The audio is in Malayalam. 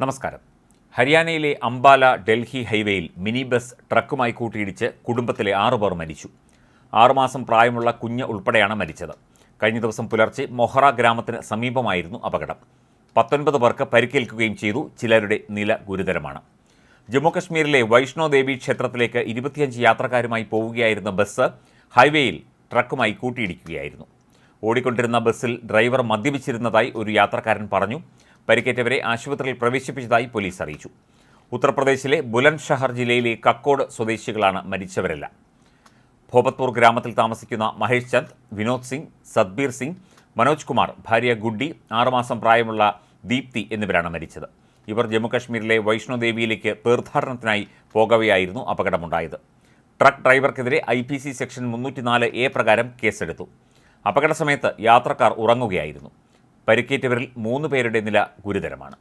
നമസ്കാരം. ഹരിയാനയിലെ അംബാല ഡൽഹി ഹൈവേയിൽ മിനി ബസ് ട്രക്കുമായി കൂട്ടിയിടിച്ച് കുടുംബത്തിലെ ആറുപേർ മരിച്ചു. ആറുമാസം പ്രായമുള്ള കുഞ്ഞ് ഉൾപ്പെടെയാണ് മരിച്ചത്. കഴിഞ്ഞ ദിവസം പുലർച്ചെ മൊഹറ ഗ്രാമത്തിന് സമീപമായിരുന്നു അപകടം. പത്തൊൻപത് പേർക്ക് പരിക്കേൽക്കുകയും ചെയ്തു. ചിലരുടെ നില ഗുരുതരമാണ്. ജമ്മുകശ്മീരിലെ വൈഷ്ണോ ദേവി ക്ഷേത്രത്തിലേക്ക് ഇരുപത്തിയഞ്ച് യാത്രക്കാരുമായി പോവുകയായിരുന്ന ബസ് ഹൈവേയിൽ ട്രക്കുമായി കൂട്ടിയിടിക്കുകയായിരുന്നു. ഓടിക്കൊണ്ടിരുന്ന ബസ്സിൽ ഡ്രൈവർ മദ്യപിച്ചിരുന്നതായി ഒരു യാത്രക്കാരൻ പറഞ്ഞു. പരിക്കേറ്റവരെ ആശുപത്രിയിൽ പ്രവേശിപ്പിച്ചതായി പോലീസ് അറിയിച്ചു. ഉത്തർപ്രദേശിലെ ബുലന്ദ് ഷഹർ ജില്ലയിലെ കക്കോട് സ്വദേശികളാണ് മരിച്ചവരെല്ലാം. ഭോപത്പൂർ ഗ്രാമത്തിൽ താമസിക്കുന്ന മഹേഷ് ചന്ദ് വിനോദ് സിംഗ് സദ്ബീർ സിംഗ് മനോജ് കുമാർ ഭാര്യ ഗുഡ്ഡി ആറുമാസം പ്രായമുള്ള ദീപ്തി എന്നിവരാണ് മരിച്ചത്. ഇവർ ജമ്മുകശ്മീരിലെ വൈഷ്ണോദേവിയിലേക്ക് തീർത്ഥാടനത്തിനായി പോകവെയായിരുന്നു അപകടമുണ്ടായത്. ട്രക്ക് ഡ്രൈവർക്കെതിരെ ഐ പി സി സെക്ഷൻ മുന്നൂറ്റിനാല് എ പ്രകാരം കേസെടുത്തു. അപകട സമയത്ത് യാത്രക്കാർ ഉറങ്ങുകയായിരുന്നു. പരിക്കേറ്റവരിൽ മൂന്ന് പേരുടെ നില ഗുരുതരമാണ്